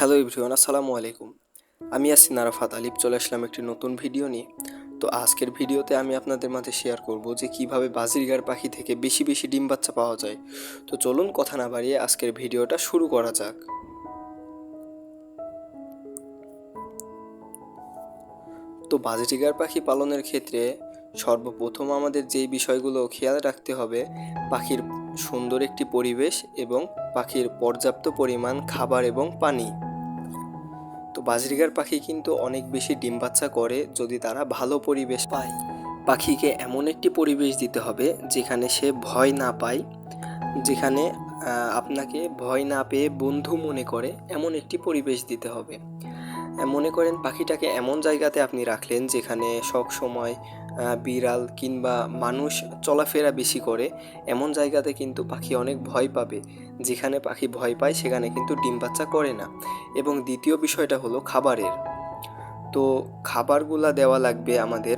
Hello everyone আসসালামু আলাইকুম। আমি আছি নারাফাত আলিফ, চলে আসলাম একটি নতুন ভিডিও নিয়ে। তো আজকের ভিডিওতে আমি আপনাদের মাঝে শেয়ার করব যে কীভাবে বাজিরগার পাখি থেকে বেশি বেশি ডিম বাচ্চা পাওয়া যায়। তো চলুন কথা না বাড়িয়ে আজকের ভিডিওটা শুরু করা যাক। তো বাজিটিগার পাখি পালনের ক্ষেত্রে সর্বপ্রথম আমাদের যেই বিষয়গুলো খেয়াল রাখতে হবে, পাখির সুন্দর একটি পরিবেশ এবং পাখির পর্যাপ্ত পরিমাণ খাবার এবং পানি। তো বাজরিগার পাখি কিন্তু অনেক বেশি ডিম বাচ্চা করে যদি তারা ভালো পরিবেশ পায়। পাখিকে এমন একটি পরিবেশ দিতে হবে যেখানে সে ভয় না পায়, যেখানে আপনাকে ভয় না পেয়ে বন্ধু মনে করে এমন একটি পরিবেশ দিতে হবে। মনে করেন পাখিটাকে এমন জায়গাতে আপনি রাখলেন যেখানে সব সময় বিড়াল কিংবা মানুষ চলাফেরা বেশি করে, এমন জায়গাতে কিন্তু পাখি অনেক ভয় পাবে। যেখানে পাখি ভয় পায়, সেখানে কিন্তু ডিম বাচ্চা করে না। এবং দ্বিতীয় বিষয়টা হলো খাবারের। তো খাবারগুলা দেওয়া লাগবে আমাদের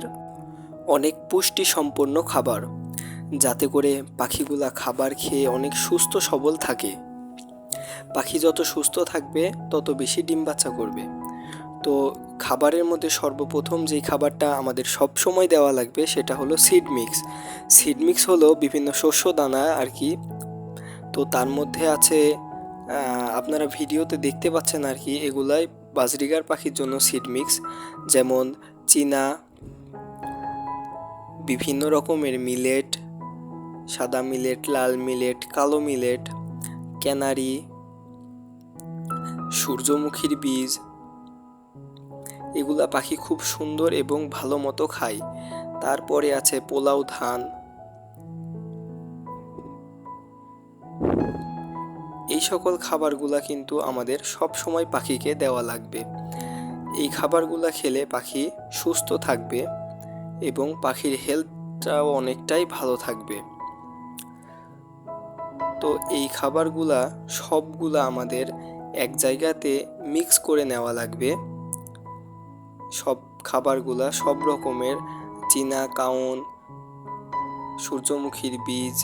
অনেক পুষ্টি সম্পন্ন খাবার, যাতে করে পাখিগুলা খাবার খেয়ে অনেক সুস্থ সবল থাকে। পাখি যত সুস্থ থাকবে, তত বেশি ডিম বাচ্চা করবে। তো খাবারের মধ্যে সর্বপ্রথম যেই খাবারটা আমাদের সব সময় দেওয়া লাগবে সেটা হলো সিড মিক্স সিড মিক্স হলো বিভিন্ন শস্য দানা আর কি। তো তার মধ্যে আছে আপনারা ভিডিওতে দেখতে পাচ্ছেন আর কি এগুলাই বাজরিগার পাখির জন্য সিড মিক্স যেমন চীনা, বিভিন্ন রকমের মিলেট সাদা মিলেট লাল মিলেট কালো মিলেট ক্যানারি সূর্যমুখীর বীজ এগুলা পাখি খুব সুন্দর এবং ভালো মতো খায়। তারপরে আছে পোলাও ধান। এই সকল খাবারগুলা কিন্তু আমাদের সব সময় পাখিকে দেওয়া লাগবে। এই খাবারগুলা খেলে পাখি সুস্থ থাকবে এবং পাখির হেলথটাও অনেকটাই ভালো থাকবে। তো এই খাবারগুলা সবগুলা আমাদের এক জায়গাতে মিক্স করে নেওয়া লাগবে। খাবারগুলা, সব রকমের চীনা, কাউন, সূর্যমুখীর বীজ,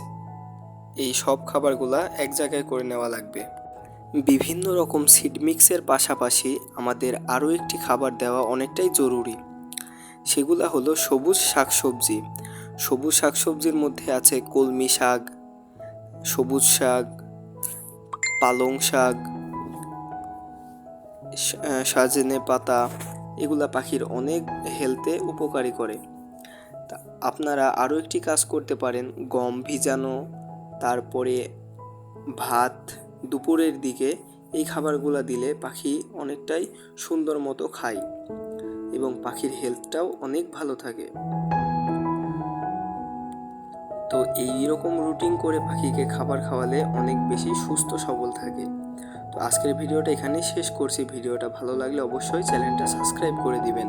এই সব খাবারগুলা এক জায়গায় করে নেওয়া লাগবে। বিভিন্ন রকম সিড মিক্সের পাশাপাশি আমাদের আরও একটি খাবার দেওয়া অনেকটাই জরুরি। সেগুলা হলো সবুজ শাকসবজি। সবুজ শাকসবজির মধ্যে আছে কলমি শাক, সবুজ শাক, পালং শাক সাজেনে পাতা এগুলা পাখির অনেক হেলথে উপকারী করে। তা আপনারা আরও একটি কাজ করতে পারেন, গম ভিজানো, তারপরে ভাত দুপুরের দিকে এই খাবারগুলো দিলে পাখি অনেকটাই সুন্দর মতো খায় এবং পাখির হেলথটাও অনেক ভালো থাকে। তো এই রকম রুটিন করে পাখিকে খাবার খাওয়ালে অনেক বেশি সুস্থ সবল থাকে। আজকের ভিডিওটা এখানেই শেষ করছি। ভিডিওটা ভালো লাগলে অবশ্যই চ্যানেলটা সাবস্ক্রাইব করে দিবেন।